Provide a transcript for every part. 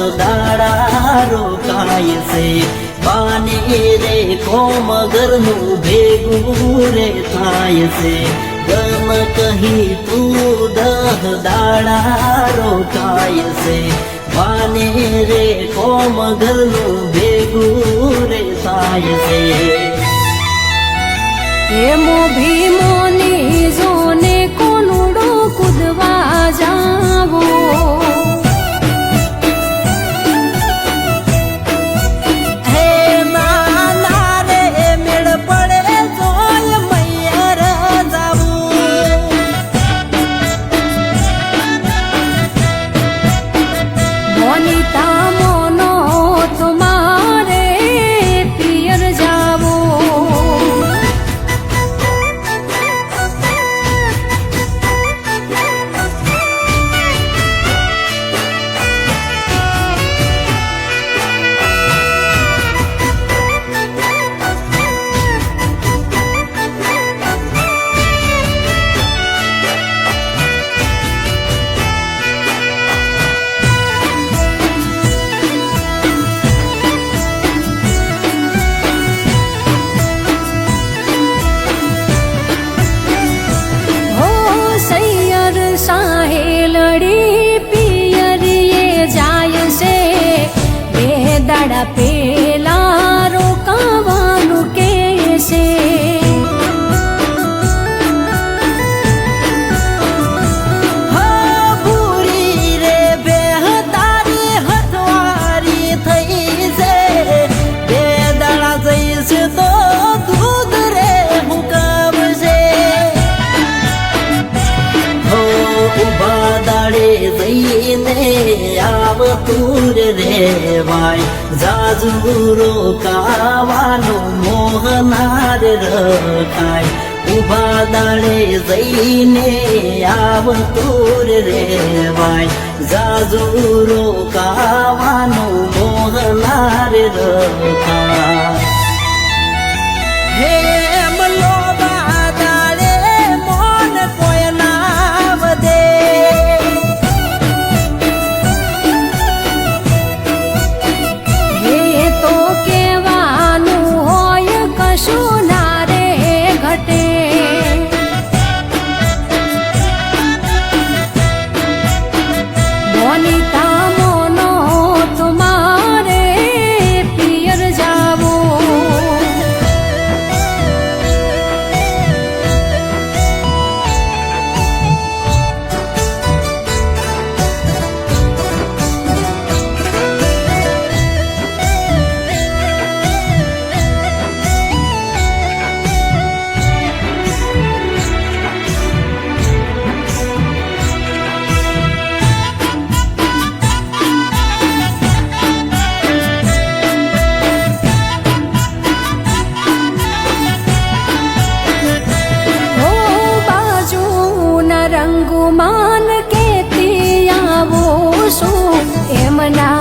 દહ દાડા રોકાય છે પાણી રે કોમ ઘરનું ભેગું રે થાય છે ગમ કહી તું દહ દાડા રોકાય છે પાણી રે કોમ ઘરનું ભેગું રે થાય છે હેમો ભીમો ની જોને કોનુડો દાડા પેલા રોકાવાનું કે છે હો ભૂરી રે બેહતારી હથવારી થઈ છે. બે દાડા જઈશ તો દૂધ રે હુકમશે હો ઊભા દાડે જઈને આવતું રે ભાઈ જાજુરો કાવાનો મોહનાર રખાય ઊભા દાડે જઈને આવતું રે ભાઈ જાજુરો કાવાનો મોહનાર રખાય மனா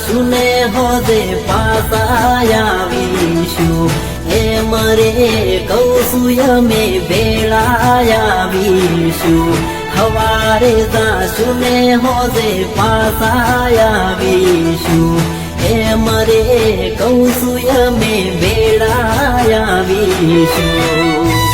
જાશું ને હોદે પાસા આવીશું. હે મરે કૌશું અમે ભેળા આવીશું. હવારે જાશું ને હોદે પાસા આવીશું. હે મરે કૌ છું, અમે ભેળા આવીશું.